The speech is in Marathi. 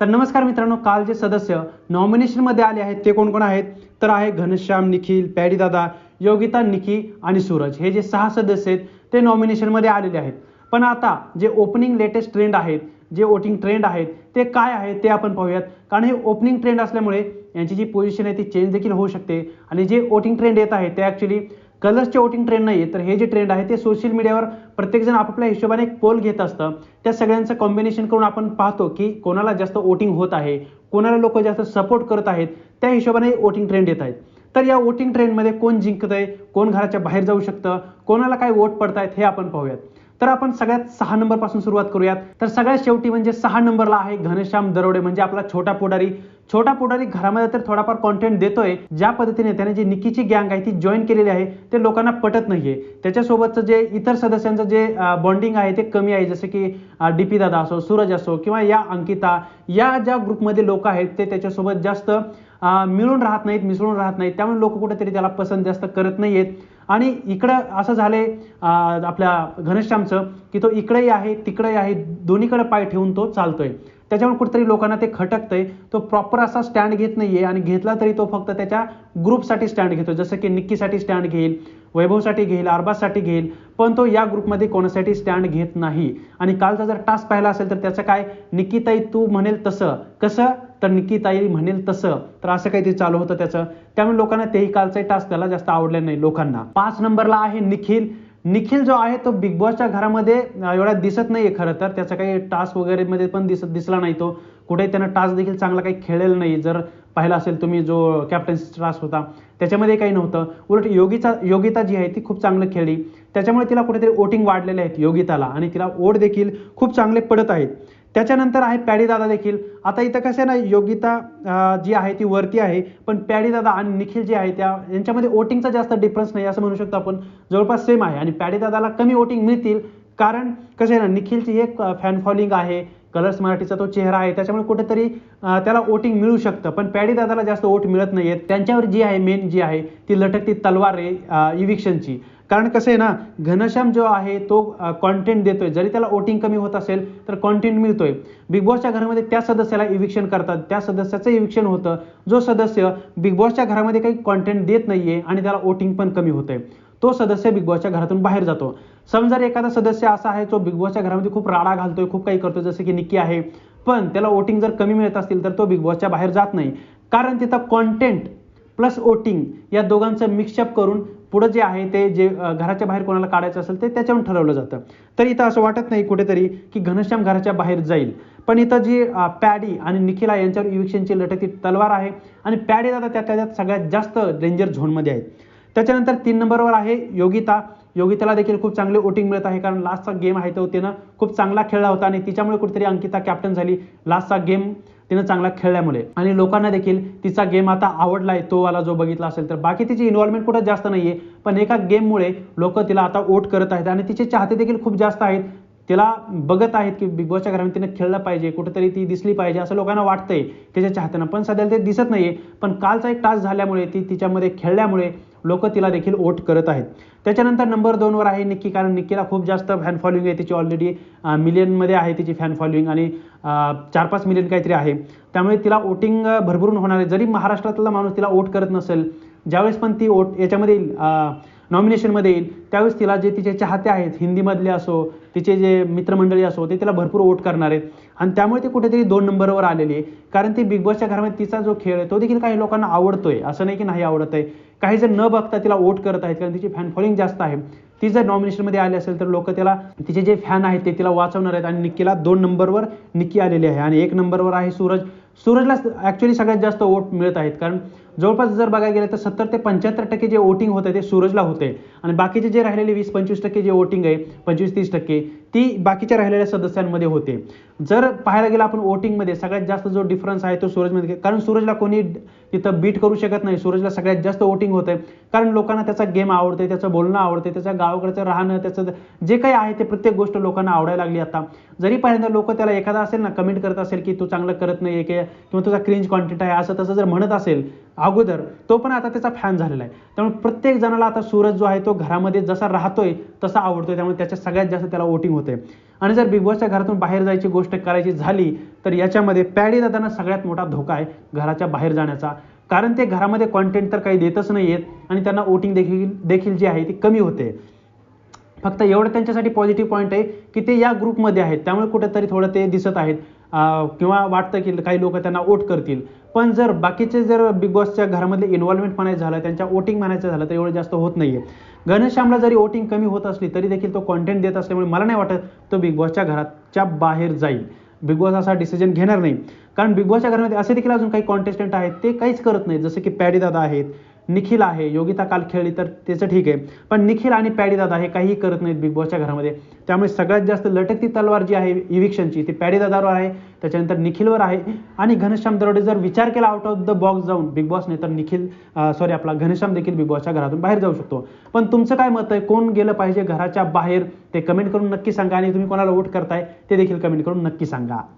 तर नमस्कार मित्रांनो काल जे सदस्य नॉमिनेशनमध्ये आले आहेत ते कोण कोण आहेत? तर आहे घनश्याम निखिल पॅडीदादा योगिता निकी आणि सूरज. हे जे सहा सदस्य आहेत ते नॉमिनेशनमध्ये आलेले आहेत. पण आता जे ओपनिंग लेटेस्ट ट्रेंड आहेत जे वोटिंग ट्रेंड आहेत ते काय आहेत ते आपण पाहूयात. कारण हे ओपनिंग ट्रेंड असल्यामुळे यांची जी पोझिशन आहे ती चेंज देखील होऊ शकते. आणि जे वोटिंग ट्रेंड येत आहे ते ॲक्च्युली कलर्सचे वोटिंग ट्रेंड नाही आहे तर हे जे ट्रेंड आहे ते सोशल मीडियावर प्रत्येकजण आपापल्या हिशोबाने एक पोल घेत असतं. त्या सगळ्यांचं कॉम्बिनेशन करून आपण पाहतो की कोणाला जास्त वोटिंग होत आहे कोणाला लोक जास्त सपोर्ट करत आहेत त्या हिशोबाने वोटिंग ट्रेंड येत आहेत. तर या वोटिंग ट्रेंडमध्ये कोण जिंकत आहे कोण घराच्या बाहेर जाऊ शकतं कोणाला काय वोट पडतायत हे आपण पाहूयात. तर आपण सगळ्यात सहा नंबरपासून सुरुवात करूयात. तर सगळ्यात शेवटी म्हणजे सहा नंबरला आहे घनश्याम दरोडे म्हणजे आपला छोटा पुढारी. छोटा पुढारी घरामध्ये तर थोडाफार कॉन्टेंट देतोय ज्या पद्धतीने त्याने जी निकीची गँग आहे ती जॉईन केलेली आहे ते लोकांना पटत नाहीये. त्याच्यासोबतचं जे इतर सदस्यांचं जे बॉन्डिंग आहे ते कमी आहे जसं की डी पी दादा असो सूरज असो किंवा या अंकिता या ज्या ग्रुपमध्ये लोक आहेत ते त्याच्यासोबत जास्त मिळून राहत नाहीत मिसळून राहत नाहीत. त्यामुळे लोक कुठेतरी त्याला पसंत जास्त करत नाहीयेत. आणि इकडं असं झाले आपल्या घनश्यामचं की तो इकडेही आहे तिकडेही आहे दोन्हीकडे पाय ठेवून तो चालतोय. त्याच्यामुळे कुठेतरी लोकांना ते खटकतंय. तो प्रॉपर असा स्टँड घेत नाहीये आणि घेतला तरी तो फक्त त्याच्या ग्रुपसाठी स्टँड घेतो जसं की निक्कीसाठी स्टँड घेईल वैभवसाठी घेईल अरबाजसाठी घेईल पण तो या ग्रुपमध्ये कोणासाठी स्टँड घेत नाही. आणि कालचा जर टास्क पाहिला असेल तर त्याचं काय? निक्कीताई तू म्हणेल तसं. कसं? तर निकिताई म्हणेल तसं. तर असं काहीतरी चालू होतं त्याचं. त्यामुळे लोकांना तेही कालचाही टास्क त्याला जास्त आवडले नाही लोकांना. पाच नंबरला आहे निखिल. निखिल जो आहे तो बिग बॉसच्या घरामध्ये एवढा दिसत नाहीये खरं तर. त्याचा काही टास्क वगैरे मध्ये पण दिसत दिसला नाही तो. कुठे त्यानं टास्क देखील चांगला काही खेळलेला नाही. जर पाहिला असेल तुम्ही जो कॅप्टन्सी टास्क होता त्याच्यामध्ये काही नव्हतं. उलट योगीचा योगिता जी आहे ती खूप चांगलं खेळली. त्याच्यामुळे तिला कुठेतरी वोटिंग वाढलेले आहेत योगिताला. आणि तिला वोट देखील खूप चांगले पडत आहेत. त्याच्यानंतर आहे पॅडीदादा देखील. आता इथं कसं आहे ना योगिता जी आहे ती वरती आहे पण पॅडीदादा आणि निखिल जे आहे त्या यांच्यामध्ये वोटिंगचा जास्त डिफरन्स नाही असं म्हणू शकतो आपण. जवळपास सेम आहे आणि पॅडीदादाला कमी वोटिंग मिळतील कारण कसं आहे ना निखिलची एक फॅन फॉलोइंग आहे कलर्स मराठीचा तो चेहरा आहे त्याच्यामुळे कुठेतरी त्याला वोटिंग मिळू शकतं. पण पॅडीदादाला जास्त वोट मिळत नाहीयेत. त्यांच्यावर जी आहे मेन जी आहे ती लटकती तलवार आहे इविक्शनची कारण कसं आहे ना घनश्याम जो आहे तो कॉन्टेंट देतोय. जरी त्याला वोटिंग कमी होत असेल तर कॉन्टेंट मिळतोय. बिग बॉसच्या घरामध्ये त्या सदस्याला इविक्शन करतात. त्या सदस्याचं इविक्शन होतं. जो सदस्य बिग बॉसच्या घरामध्ये काही कॉन्टेंट देत नाहीये आणि त्याला वोटिंग पण कमी होतंय तो सदस्य बिग बॉसच्या घरातून बाहेर जातो. समजा एखादा सदस्य असा आहे जो बिग बॉसच्या घरामध्ये खूप राडा घालतोय खूप काही करतोय जसं की निक्की आहे पण त्याला वोटिंग जर कमी मिळत असतील तर तो बिग बॉसच्या बाहेर जात नाही. कारण तिथं कॉन्टेंट प्लस वोटिंग या दोघांचं मिक्सअप करून पुढं जे आहे ते जे घराच्या बाहेर कोणाला काढायचं असेल ते त्याच्यावरून ठरवलं जातं. तर इथं असं वाटत नाही कुठेतरी की घनश्याम घराच्या बाहेर जाईल. पण इथं जी पॅडी आणि निखिला यांच्यावर इविक्शनची लटकी तलवार आहे. आणि पॅडी आता त्या त्याच्यात सगळ्यात जास्त डेंजर झोनमध्ये आहेत. त्याच्यानंतर तीन नंबरवर आहे योगिता. योगिताला देखील खूप चांगले वोटिंग मिळत आहे कारण लास्टचा गेम आहे तो. तिनं खूप चांगला खेळला होता आणि तिच्यामुळे कुठेतरी अंकिता कॅप्टन झाली लास्टचा गेम तिनं चांगला खेळल्यामुळे. आणि लोकांना देखील तिचा गेम आता आवडलाय तो वाला जो बघितला असेल तर. बाकी तिची इन्व्हॉल्वमेंट कुठं जास्त नाहीये पण एका गेममुळे लोक तिला आता वोट करत आहेत आणि तिचे चाहते देखील खूप जास्त आहेत. तिला बघत आहेत की बिग बॉसच्या घरामध्ये तिने खेळलं पाहिजे कुठेतरी ती दिसली पाहिजे असं लोकांना वाटतंय तिच्या चाहत्यांना. पण सध्या ते दिसत नाहीये. पण कालचा एक टास्क झाल्यामुळे ती तिच्यामध्ये खेळल्यामुळे लोक तिला देखील वोट करत आहेत. त्याच्यानंतर नंबर दोनवर आहे निक्की कारण निक्कीला खूप जास्त फॅन फॉलोईंग आहे. तिची ऑलरेडी मिलियनमध्ये आहे तिची फॅन फॉलोईंग आणि चार पाच मिलियन काहीतरी आहे. त्यामुळे तिला वोटिंग भरभरून होणार आहे. जरी महाराष्ट्रातला माणूस तिला वोट करत नसेल ज्यावेळेस पण ती वोट याच्यामध्ये येईल नॉमिनेशनमध्ये येईल. त्यावेळेस तिला जे तिचे चाहते आहेत हिंदीमधले असो तिचे जे मित्रमंडळी असो ते तिला भरपूर वोट करणार आहेत. आणि त्यामुळे ती कुठेतरी दोन नंबरवर आलेली आहे. कारण ती बिग बॉसच्या घरामध्ये तिचा जो खेळ आहे तो देखील काही लोकांना आवडतोय. असं नाही की नाही आवडत आहे. काही जण न बघता तिला वोट करत आहेत कारण तिची फॅन फॉलोइंग जास्त आहे. ती जर नॉमिनेशनमध्ये आली असेल तर लोक त्याला तिचे जे फॅन आहेत ते तिला वाचवणार आहेत. आणि निक्कीला दोन नंबरवर निक्की आलेली आहे. आणि एक नंबरवर आहे सूरज. सूरजला ॲक्च्युली सगळ्यात जास्त वोट मिळत आहेत. कारण जवळपास जर बघायला गेलं तर सत्तर ते पंच्याहत्तर टक्के जे वोटिंग होतं ते सूरजला होते. आणि बाकीचे जे राहिलेले वीस पंचवीस टक्के जे वोटिंग आहे पंचवीस तीस टक्के ती बाकीच्या राहिलेल्या सदस्यांमध्ये होते. जर पाहायला गेलं आपण वोटिंगमध्ये सगळ्यात जास्त जो डिफरन्स आहे तो सूरजमध्ये कारण सूरजला कोणी तिथं बीट करू शकत नाही. सूरजला सगळ्यात जास्त वोटिंग होतंय. कारण लोकांना त्याचा गेम आवडते त्याचं बोलणं आवडते त्याच्या गावाकडचं राहणं त्याचं जे काही आहे ते प्रत्येक गोष्ट लोकांना आवडायला लागली आता. जरी पहिल्यांदा लोक त्याला एखादा असेल ना कमेंट करत असेल की तू चांगलं करत नाही किंवा तुझा क्रिंज कॉन्टेंट आहे असं तसं जर म्हणत असेल अगोदर तो पण आता त्याचा फॅन झालेला आहे. त्यामुळे प्रत्येक जणाला आता सूरज जो आहे तो घरामध्ये जसा राहतोय तसा आवडतोय. त्यामुळे त्याच्या सगळ्यात जास्त त्याला वोटिंग होते आणि जर बिग बॉसच्या घरातून बाहेर जायची गोष्ट करायची झाली तर याच्यामध्ये पॅडी दादांना सगळ्यात मोठा धोका आहे घराच्या बाहेर जाण्याचा. कारण ते घरामध्ये कॉन्टेंट तर काही देतच नाही आहेत आणि त्यांना वोटिंग देखील देखील जी आहे ती कमी होते. फक्त एवढं त्यांच्यासाठी पॉझिटिव्ह पॉईंट आहे की ते या ग्रुपमध्ये आहेत. त्यामुळे कुठेतरी थोडं ते दिसत आहेत. किंवा वाटतं की काही लोक त्यांना वोट करतील. पण जर बाकीचे जर बिग बॉसच्या घरामधले इन्व्हॉल्वमेंट म्हणायचं झालं त्यांच्या वोटिंग म्हणायचं झालं तर एवढं जास्त होत नाहीये. घनश्यामला जरी वोटिंग कमी होत असली तरी देखील तो कॉन्टेंट देत असल्यामुळे मला नाही वाटत तो बिग बॉसच्या घराच्या बाहेर जाईल. बिग बॉस असा डिसिजन घेणार नाही. कारण बिग बॉसच्या घरामध्ये असे देखील अजून काही कॉन्टेस्टंट आहेत ते काहीच करत नाहीत. जसे की पॅडी दादा आहेत निखिल आहे. योगिता काल खेळली तर त्याचं ठीक आहे. पण निखिल आणि पॅडी दादा हे काहीही करत नाहीत बिग बॉसच्या घरामध्ये. त्यामुळे सगळ्यात जास्त लटकती तलवार जी आहे इव्हिक्शनची ती पॅडी दादावर आहे. त्याच्यानंतर निखिलवर आहे. आणि घनश्याम दरोडे जर विचार केला आउट ऑफ द बॉक्स जाऊन बिग बॉसने तर निखिल सॉरी आपला घनश्याम देखील बिग बॉसच्या घरातून बाहेर जाऊ शकतो. पण तुमचं काय मत आहे? कोण गेलं पाहिजे घराच्या बाहेर? ते कमेंट करून नक्की सांगा. आणि तुम्ही कोणाला वोट करताय ते देखील कमेंट करून नक्की सांगा.